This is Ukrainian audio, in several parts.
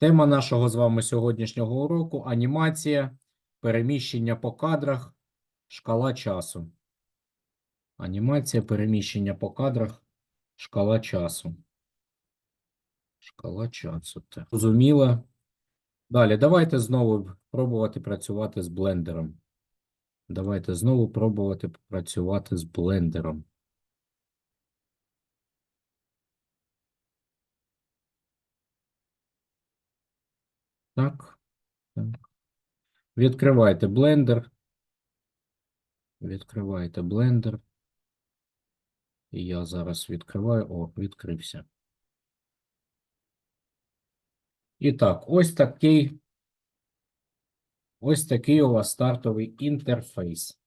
Тема нашого з вами сьогоднішнього уроку анімація, переміщення по кадрах, шкала часу. Анімація, переміщення по кадрах, шкала часу. Шкала часу. Так. Далі, давайте знову пробувати працювати з блендером. Давайте знову пробувати працювати з блендером. Так. так. Відкривайте блендер. Відкривайте блендер. І я зараз відкриваю. О, відкрився. І так, ось такий. Ось такий у вас стартовий інтерфейс.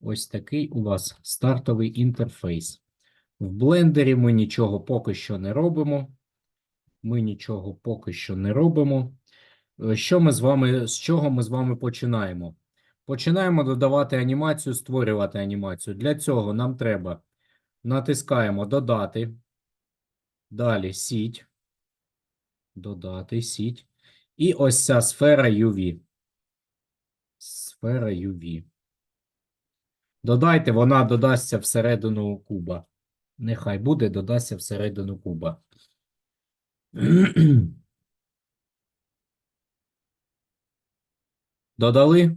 Ось такий у вас стартовий інтерфейс. В блендері ми нічого поки що не робимо. Ми нічого поки що не робимо. Е, Що ми з вами, з чого ми з вами починаємо? Починаємо додавати анімацію, створювати анімацію. Для цього нам треба натискаємо додати. Далі сіть. Додати сіть. І ось ця сфера UV. Сфера UV. Додайте, вона додасться всередину куба. Нехай буде, додасться всередину куба. Додали?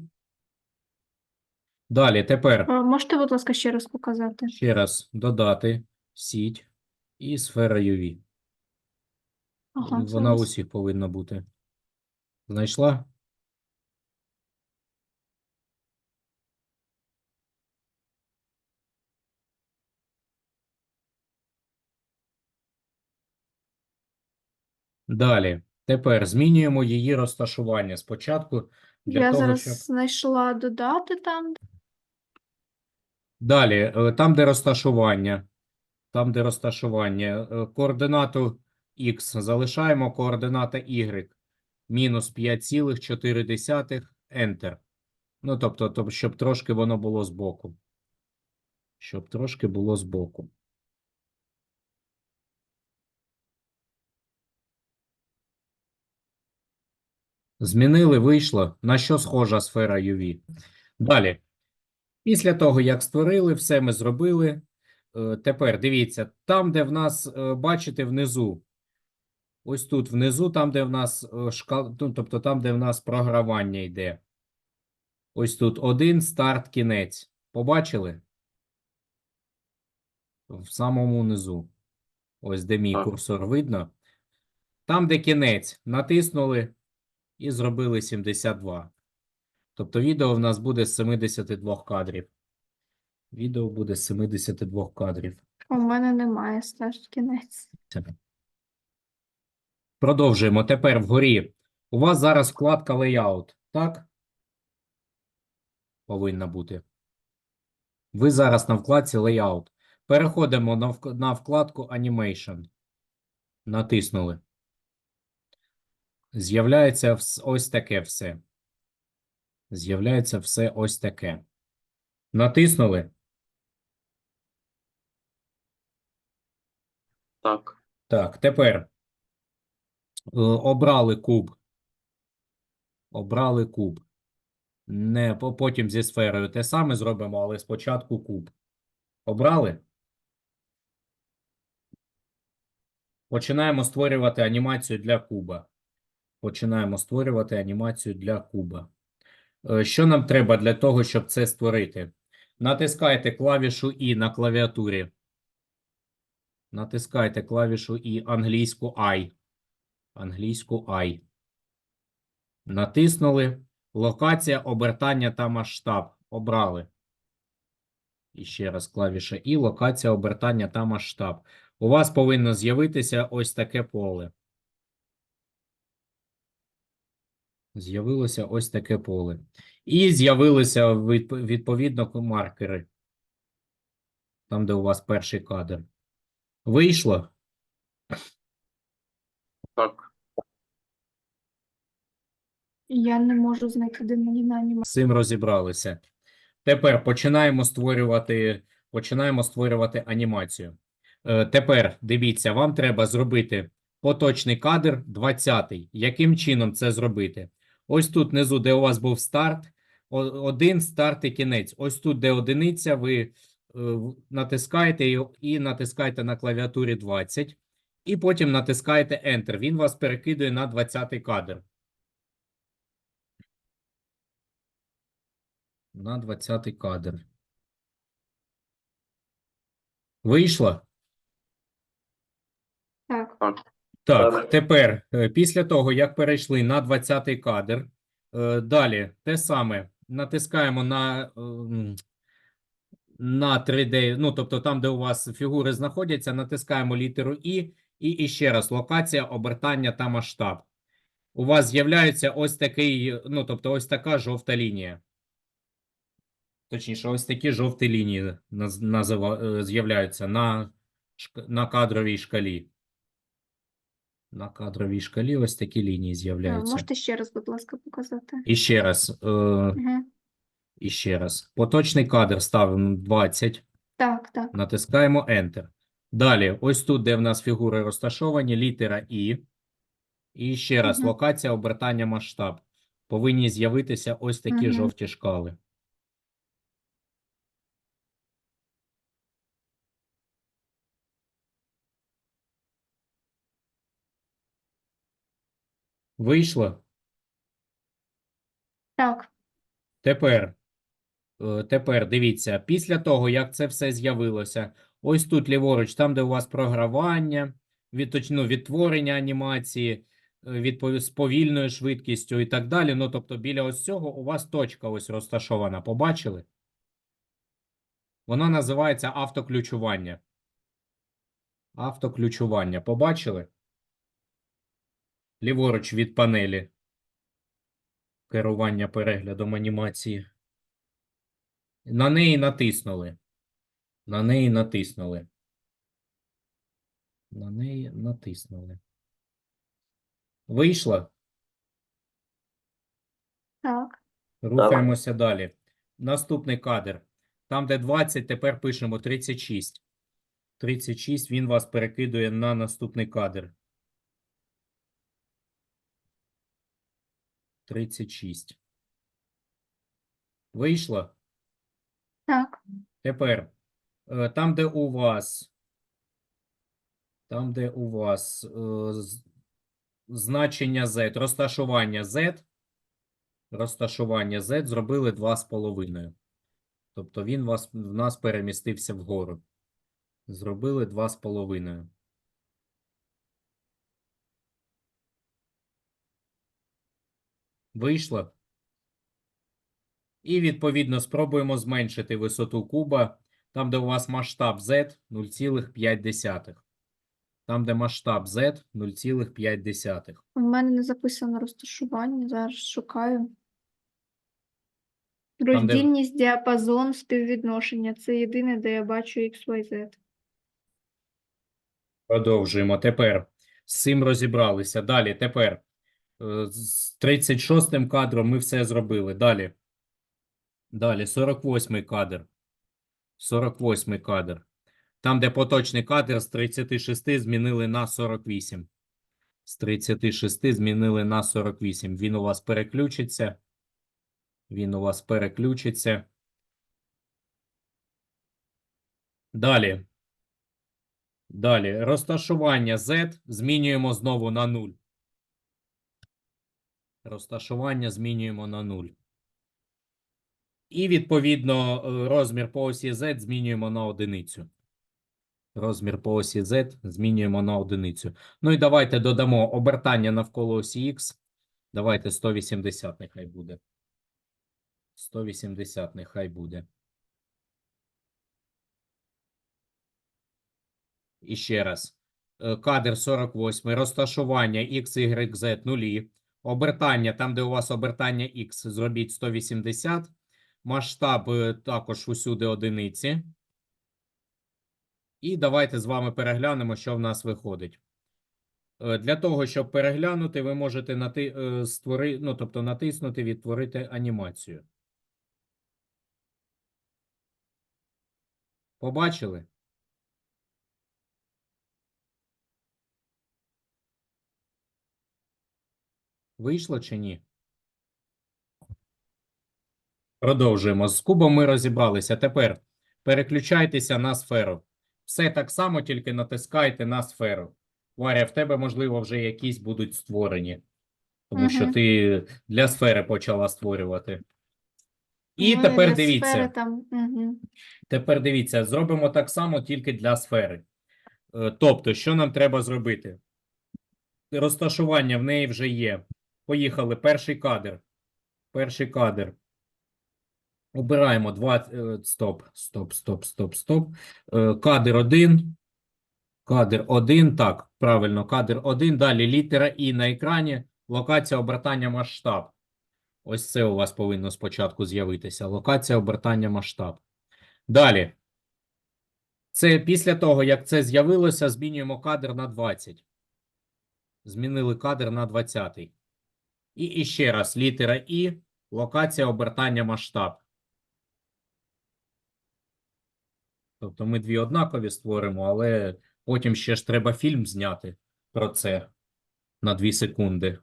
Далі, тепер Можете, будь ласка, ще раз показати? ще раз додати сіть і сфера UV. Ага, Вона зараз. у всіх повинна бути. Знайшла? Далі. Тепер змінюємо її розташування. Спочатку для Я того, зараз щоб... знайшла додати там. Далі, е, там, де розташування, там, де розташування, е, координату X залишаємо, координата Y мінус 5,4, Enter. Ну, тобто, тобто, щоб трошки воно було збоку. Щоб трошки було збоку. Змінили, вийшло. На що схожа сфера UV? Далі. Після того, як створили, все ми зробили. Е, Тепер дивіться, там, де в нас, е, бачите, внизу, ось тут внизу, там, де в нас е, шкал, ну, тобто там, де в нас програвання йде. Ось тут один старт, кінець. Побачили? В самому низу. Ось де мій курсор видно. Там, де кінець, натиснули і зробили 72. Тобто відео в нас буде з 72 кадрів. Відео буде з 72 кадрів. У мене немає старт кінець. Продовжуємо. Тепер вгорі. У вас зараз вкладка Layout, так? Повинна бути. Ви зараз на вкладці Layout. Переходимо на вкладку Animation. Натиснули. З'являється ось таке все. З'являється все ось таке. Натиснули. Так, Так, тепер е, обрали куб. Обрали куб. Не потім зі сферою те саме зробимо, але спочатку куб. Обрали? Починаємо створювати анімацію для куба. Починаємо створювати анімацію для куба. Е, Що нам треба для того, щоб це створити? Натискайте клавішу І на клавіатурі. Натискайте клавішу І англійську I. Англійську I. Натиснули. Локація, обертання та масштаб. Обрали. І ще раз клавіша І. Локація, обертання та масштаб. У вас повинно з'явитися ось таке поле. З'явилося ось таке поле. І з'явилися відповідно маркери. Там, де у вас перший кадр. Вийшло? так, Я не можу знайти, де мені на анімацію. З цим розібралися. Тепер починаємо створювати, починаємо створювати анімацію. Е, тепер дивіться, вам треба зробити поточний кадр 20-й. Яким чином це зробити? Ось тут внизу, де у вас був старт, один старт і кінець. Ось тут, де одиниця, ви е, натискаєте і натискаєте на клавіатурі 20, і потім натискаєте Enter. Він вас перекидує на 20 кадр. На 20 кадр. Вийшло? Так. Так, Так. тепер, е, після того, як перейшли на 20-й кадр, е, далі те саме натискаємо на, на 3D, ну, тобто там, де у вас фігури знаходяться, натискаємо літеру І, і, і ще раз локація, обертання та масштаб. У вас з'являється ось такий, ну, тобто ось така жовта лінія. Точніше, ось такі жовті лінії е, з'являються на, на кадровій шкалі. На кадровій шкалі ось такі лінії з'являються. Можете ще раз, будь ласка, показати? І ще раз, е, Угу. і ще раз. Поточний кадр ставимо 20, Так, так. натискаємо Enter. Далі, ось тут, де в нас фігури розташовані, літера І. І ще раз, Мгм. локація, обертання, масштаб. Повинні з'явитися ось такі Мгм. жовті шкали. Вийшло? Так. Тепер, е, тепер дивіться, після того, як це все з'явилося, ось тут ліворуч, там, де у вас програвання, від, ну, відтворення анімації, е, відпов- з повільною швидкістю і так далі. Ну, тобто, біля ось цього у вас точка ось розташована. Побачили? Вона називається автоключування. Автоключування. Побачили? Ліворуч від панелі керування переглядом анімації. На неї натиснули. На неї натиснули. На неї натиснули. Вийшло? Так. Рухаємося далі. Наступний кадр. Там, де 20, тепер пишемо 36. 36, він вас перекидує на наступний кадр. 36. Вийшло? Так. Тепер, е, там, де у вас, там, де у вас е, значення Z, розташування Z, розташування Z зробили 2,5. Тобто він вас, в нас перемістився вгору. Зробили 2,5. Вийшло? І, відповідно, спробуємо зменшити висоту куба. Там, де у вас масштаб Z 0,5. Там, де масштаб Z 0,5. У мене не записано розташування, зараз шукаю. де- Роздільність, діапазон, співвідношення. Це єдине, де я бачу XYZ. Продовжуємо. Тепер з цим розібралися. Далі, тепер з 36 кадром ми все зробили. Далі. Далі, 48 кадр. 48 кадр. Там, де поточний кадр з 36 змінили на 48. З 36 змінили на 48. Він у вас переключиться. Він у вас переключиться. Далі. Далі. Розташування Z змінюємо знову на 0. Розташування змінюємо на 0. І, відповідно, е, розмір по осі Z змінюємо на одиницю. Розмір по осі Z змінюємо на одиницю. Ну і давайте додамо обертання навколо осі X. Давайте 180 нехай буде. 180 нехай буде. І ще раз. Е, Кадр 48, розташування X, Y, Z нулі. Обертання, там, де у вас обертання X, зробіть 180. Масштаб е, також усюди одиниці. І давайте з вами переглянемо, що в нас виходить. Е, Для того, щоб переглянути, ви можете нати, е, створи, ну, тобто натиснути Відтворити анімацію. Побачили? Вийшло чи ні? Продовжуємо. З кубом ми розібралися. Тепер переключайтеся на сферу. Все так само, тільки натискайте на сферу. Варя, в тебе, можливо, вже якісь будуть створені. Тому що ти для сфери почала створювати. І Ну, тепер дивіться. сфери Там, угу. Тепер дивіться, зробимо так само тільки для сфери. Е, Тобто, що нам треба зробити? Розташування в неї вже є. Поїхали. Перший кадр. Перший кадр. Обираємо два. е, Стоп, стоп, стоп, стоп, стоп. Е, Кадр 1. Кадр 1. Так, правильно, кадр 1. Далі літера І на екрані. Локація обертання масштаб. Ось це у вас повинно спочатку з'явитися. Локація обертання масштаб. Далі. Це після того, як це з'явилося, змінюємо кадр на 20. Змінили кадр на 20. І іще раз літера І, локація обертання масштаб. Тобто ми дві однакові створимо, але потім ще ж треба фільм зняти про це на 2 секунди.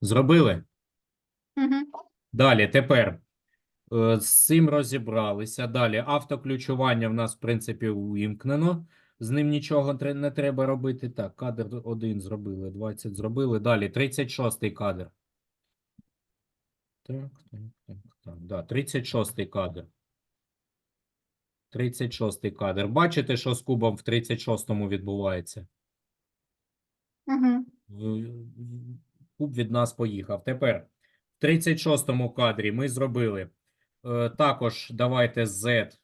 Зробили? Угу. Далі, тепер е, з цим розібралися. Далі автоключування в нас, в принципі, увімкнено. З ним нічого не треба робити. Так, кадр 1 зробили, 20 зробили. Далі 36 кадр. Так, так, так, так. Да, 36 кадр. 36 кадр. Бачите, що з кубом в 36-му відбувається? Угу. Куб від нас поїхав. Тепер в 36-му кадрі ми зробили е, також давайте Z. е,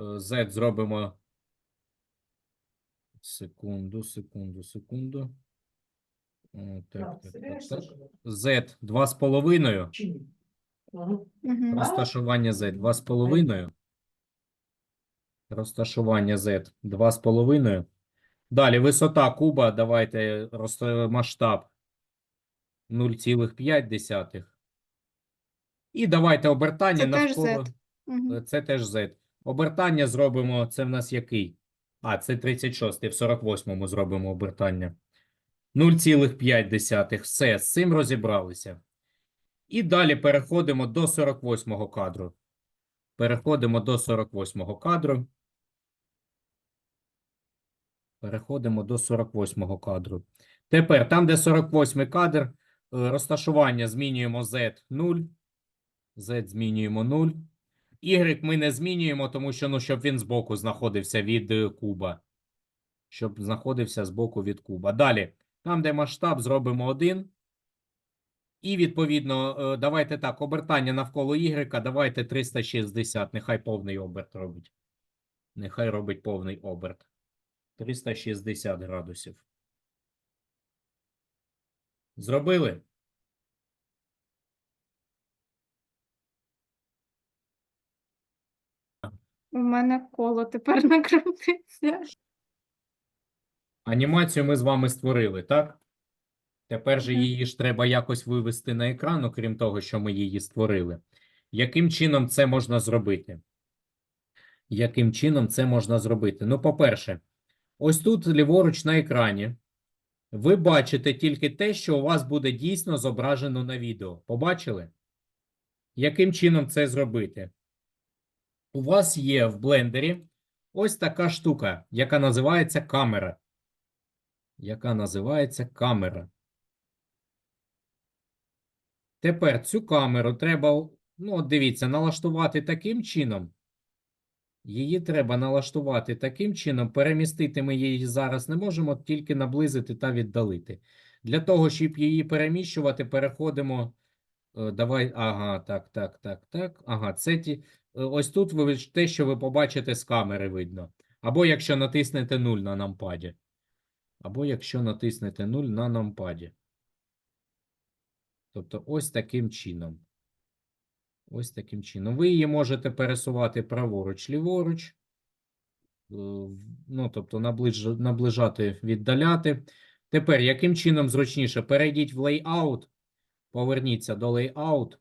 Z зробимо. Секунду, секунду, секунду. О, так, так, так, так. Z 2,5. Угу. Розташування Z 2,5. Розташування Z 2,5. Далі висота куба. Давайте роз- масштаб 0,5. І давайте обертання Це теж навколо. Z. Угу. Е, Це теж Z. Обертання зробимо. Це в нас який? А, це 36, в 48-му зробимо обертання. 0,5. Все, з цим розібралися. І далі переходимо до 48-го кадру. Переходимо до 48-го кадру. Переходимо до 48-го кадру. Тепер там, де 48-й кадр, е, розташування змінюємо Z 0. Z змінюємо 0. Y ми не змінюємо, тому що, ну, щоб він збоку знаходився від е, куба. Щоб знаходився збоку від куба. Далі, там, де масштаб, зробимо 1. І, відповідно, е, давайте так, обертання навколо Y, давайте 360, нехай повний оберт робить. Нехай робить повний оберт. 360 градусів. Зробили? У мене коло тепер накрутиться. Анімацію ми з вами створили, так? Тепер же її ж треба якось вивести на екран, окрім того, що ми її створили. Яким чином це можна зробити? Яким чином це можна зробити? Ну, по-перше, ось тут ліворуч на екрані ви бачите тільки те, що у вас буде дійсно зображено на відео. Побачили? Яким чином це зробити? У вас є в блендері ось така штука, яка називається камера. Яка називається камера. Тепер цю камеру треба, ну, от дивіться, налаштувати таким чином. Її треба налаштувати таким чином. Перемістити ми її зараз не можемо, тільки наблизити та віддалити. Для того, щоб її переміщувати, переходимо. е, Давай, ага, так, так, так, так. Ага, це ті. Е, Ось тут ви те, що ви побачите з камери, видно. Або якщо натиснете 0 на нампаді. Або якщо натиснете 0 на нампаді. Тобто ось таким чином. Ось таким чином. Ви її можете пересувати праворуч, ліворуч. Е, Ну, тобто наближ... наближати, віддаляти. Тепер, яким чином зручніше? Перейдіть в Layout, поверніться до Layout.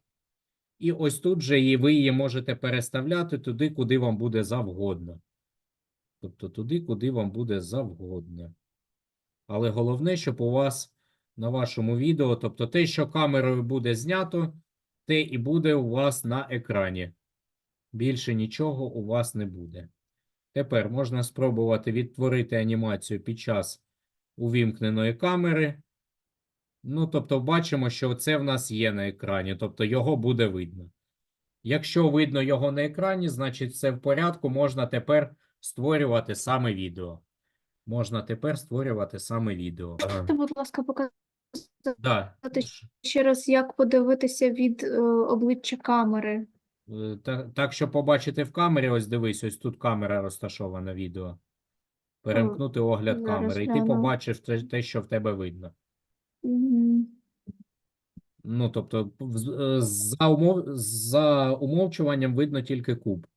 І ось тут же її, ви її можете переставляти туди, куди вам буде завгодно. Тобто туди, куди вам буде завгодно. Але головне, щоб у вас на вашому відео, тобто те, що камерою буде знято, те і буде у вас на екрані. Більше нічого у вас не буде. Тепер можна спробувати відтворити анімацію під час увімкненої камери. Ну, тобто, бачимо, що це в нас є на екрані, тобто його буде видно. Якщо видно його на екрані, значить все в порядку. Можна тепер створювати саме відео. Можна тепер створювати саме відео. Можете, будь ласка, показати Да. Ще раз, як подивитися від е, обличчя камери. Е, та- Так, щоб побачити в камері, ось дивись, ось тут камера розташована відео. Перемкнути огляд камери, і ти побачиш те, що в тебе видно. Ну, тобто, е, за, умов, за умовчуванням видно тільки куб.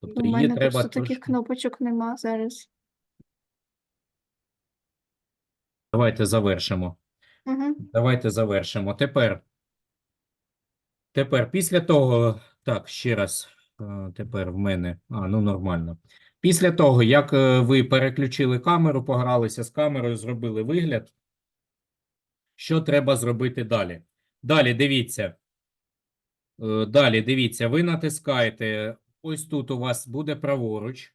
Тобто У її мене треба просто таких трошки. кнопочок нема зараз. Давайте завершимо. Угу. Давайте завершимо. Тепер. Тепер, після того, так, ще раз. е, Тепер в мене. А, ну нормально. Після того, як е, ви переключили камеру, погралися з камерою, зробили вигляд. Що треба зробити далі? Далі дивіться. Е, Далі дивіться, ви натискаєте. Ось тут у вас буде праворуч.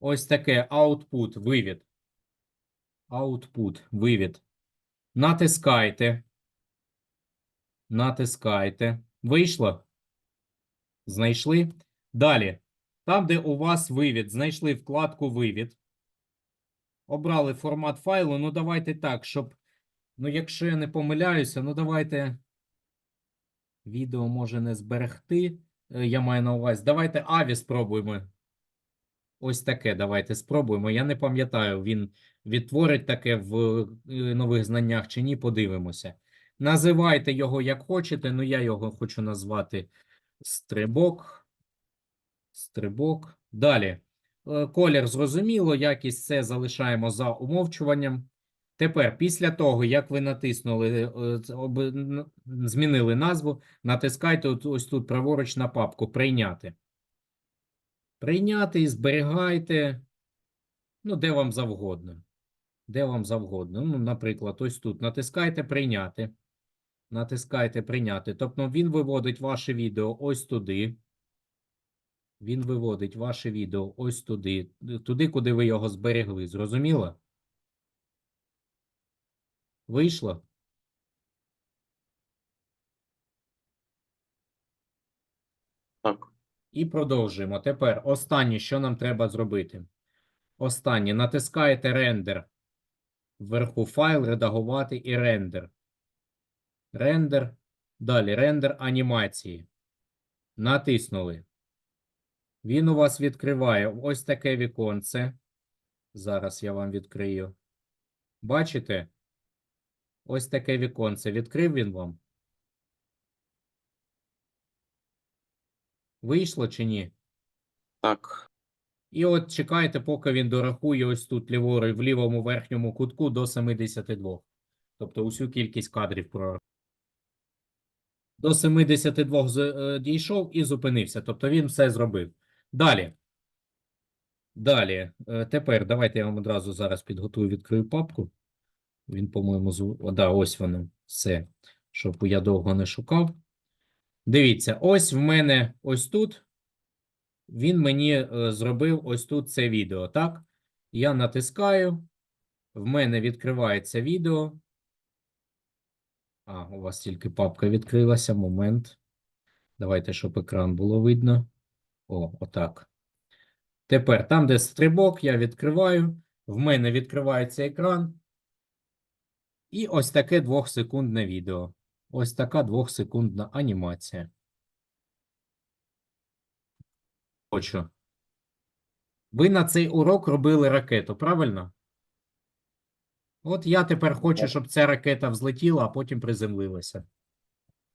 Ось таке output, вивід. Output, вивід. Натискайте. Натискайте. Вийшло? Знайшли? Далі. Там, де у вас вивід, знайшли вкладку вивід. Обрали формат файлу. Ну, давайте так, щоб. Ну, якщо я не помиляюся, ну давайте. Відео може не зберегти. Е, Я маю на увазі. Давайте Аві спробуємо. Ось таке давайте спробуємо. Я не пам'ятаю, він відтворить таке в е, нових знаннях чи ні, подивимося. Називайте його як хочете, ну я його хочу назвати стрибок. Стрибок. Далі. Е, Колір зрозуміло, якість це залишаємо за умовчуванням. Тепер, після того, як ви натиснули, е, змінили назву, натискайте ось тут праворуч на папку Прийняти. Прийняти і зберігайте, ну, де вам завгодно. Де вам завгодно. Ну, наприклад, ось тут натискайте Прийняти. Натискайте Прийняти. Тобто він виводить ваше відео ось туди. Він виводить ваше відео ось туди, туди, куди ви його зберегли. Зрозуміло? Вийшло? Так. І продовжуємо. Тепер останнє, що нам треба зробити. Останнє. Натискаєте рендер. Вверху файл, редагувати і рендер. Рендер. Далі рендер анімації. Натиснули. Він у вас відкриває ось таке віконце. Зараз я вам відкрию. Бачите? Ось таке віконце. Відкрив він вам? Вийшло чи ні? Так. І от чекайте, поки він дорахує ось тут ліворуч в лівому верхньому кутку до 72. Тобто усю кількість кадрів прорахує. До 72 з- е, дійшов і зупинився. Тобто він все зробив. Далі. Далі. Е, Тепер давайте я вам одразу зараз підготую, відкрию папку. Він, по-моєму, з... О, да, ось воно. Все. Щоб я довго не шукав. Дивіться, ось в мене ось тут він мені е, зробив ось тут це відео, так? Я натискаю, в мене відкривається відео. А, у вас тільки папка відкрилася. Момент. Давайте, щоб екран було видно. О, отак. Тепер там, де стрибок, я відкриваю. В мене відкривається екран. І ось таке двохсекундне відео. Ось така двохсекундна анімація. Хочу. Ви на цей урок робили ракету, правильно? От я тепер хочу, щоб ця ракета взлетіла, а потім приземлилася.